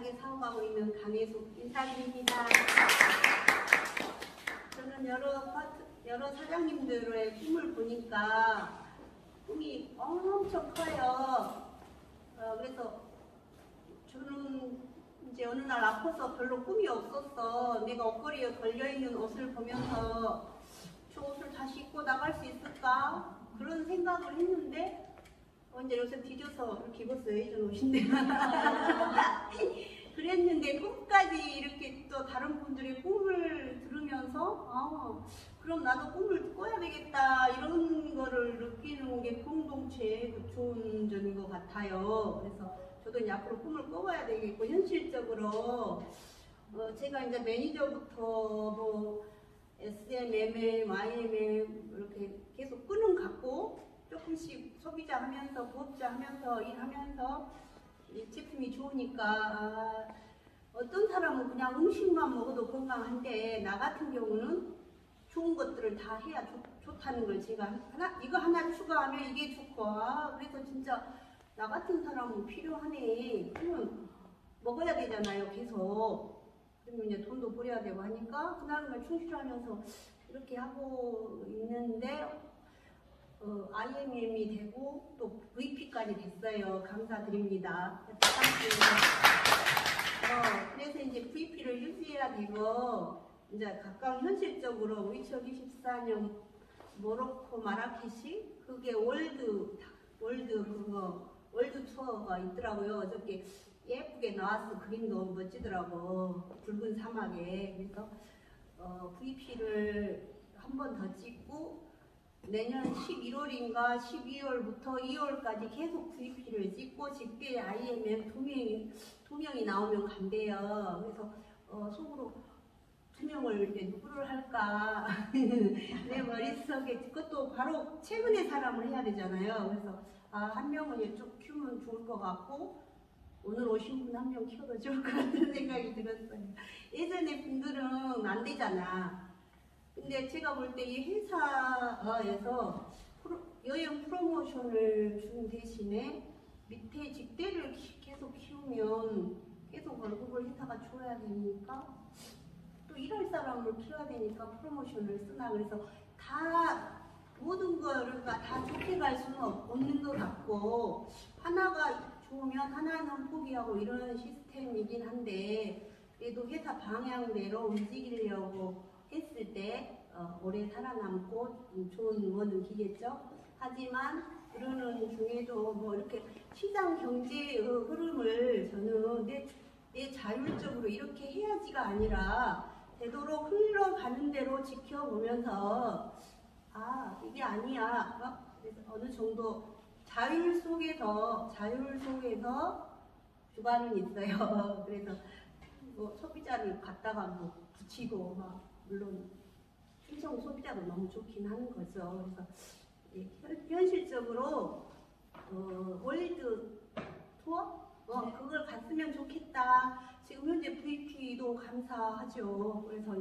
꿋꿋하게 사업하고 있는 강혜숙 인사드립니다. 저는 여러 여러 사장님들의 꿈을 보니까 꿈이 엄청 커요. 어, 그래서 저는 이제 어느 날 아파서 별로 꿈이 없었어. 내가 옷걸이에 걸려있는 옷을 보면서 저 옷을 다시 입고 나갈 수 있을까? 그런 생각을 했는데 어, 이제 요새 뒤져서 이렇게 입었어요. 예전 옷인데. 그랬는데 꿈까지 이렇게 또 다른 분들의 꿈을 들으면서 아, 그럼 나도 꿈을 꿔야 되겠다 이런 거를 느끼는 게 공동체의 그 좋은 점인 것 같아요. 그래서 저도 이제 앞으로 꿈을 꿔봐야 되겠고 현실적으로 어, 제가 이제 매니저부터 뭐 SM, MM, IMM 이렇게 계속 끈은 갖고 조금씩 소비자 하면서 부업자 하면서 일하면서 이 제품이 좋으니까 아, 어떤 사람은 그냥 음식만 먹어도 건강한데 나 같은 경우는 좋은 것들을 다 해야 좋, 좋다는 걸 제가 하나 이거 하나 추가하면 이게 좋고 아, 그래서 진짜 나 같은 사람은 필요하네. 그러면 먹어야 되잖아요 계속. 그러면 이제 돈도 벌여야 되고 하니까 그날그날 충실하면서 이렇게 하고 있는데 어, IMM이 되고 또 됐어요. 감사드립니다. 어, 그래서 이제 VP를 유지해야 되고 이제 가까운 현실적으로 2024년 모로코 마라케시 그게 월드 월드 그거 월드 투어가 있더라고요. 어저께 예쁘게 나왔어. 그림도 멋지더라고. 붉은 사막에. 그래서 어, VP를 한 번 더 찍고 내년 11월인가 12월부터 2월까지 계속 VP를 찍고 직계 IMM 두 명이 두 명이 나오면 간대요. 그래서 어, 속으로 두 명을 이제 누구를 할까 내 머릿속에 그것도 바로 최근에 사람을 해야 되잖아요. 그래서 아, 한 명은 좀 키우면 좋을 것 같고 오늘 오신 분 한 명 키워도 좋을 것 같은 생각이 들었어요. 예전에 분들은 안 되잖아. 근데 제가 볼 때 이 회사에서 프로- 여행 프로모션을 준 대신에 밑에 직대를 키- 계속 키우면 계속 월급을 회사가 줘야 되니까 또 일할 사람을 키워야 되니까 프로모션을 쓰나. 그래서 다 모든 거를 다 좋게 갈 수는 없- 없는 것 같고 하나가 좋으면 하나는 포기하고 이런 시스템이긴 한데 그래도 회사 방향대로 움직이려고 했을 때 어, 오래 살아남고 음, 좋은 의원은 기겠죠. 하지만 그러는 중에도 뭐 이렇게 시장 경제의 흐름을 저는 내, 내 자율적으로 이렇게 해야지가 아니라 되도록 흘러가는 대로 지켜보면서 아 이게 아니야 어? 그래서 어느 정도 자율 속에서 자율 속에서 주관은 있어요. 그래서 뭐 소비자를 갖다가 뭐 붙이고 막 물론 충성 소비자도 너무 좋긴 하는 거죠. 그래서 예, 현- 현실적으로 어, 월드 투어 어, 그걸 갔으면 좋겠다. 지금 현재 VP도 감사하죠. 그래서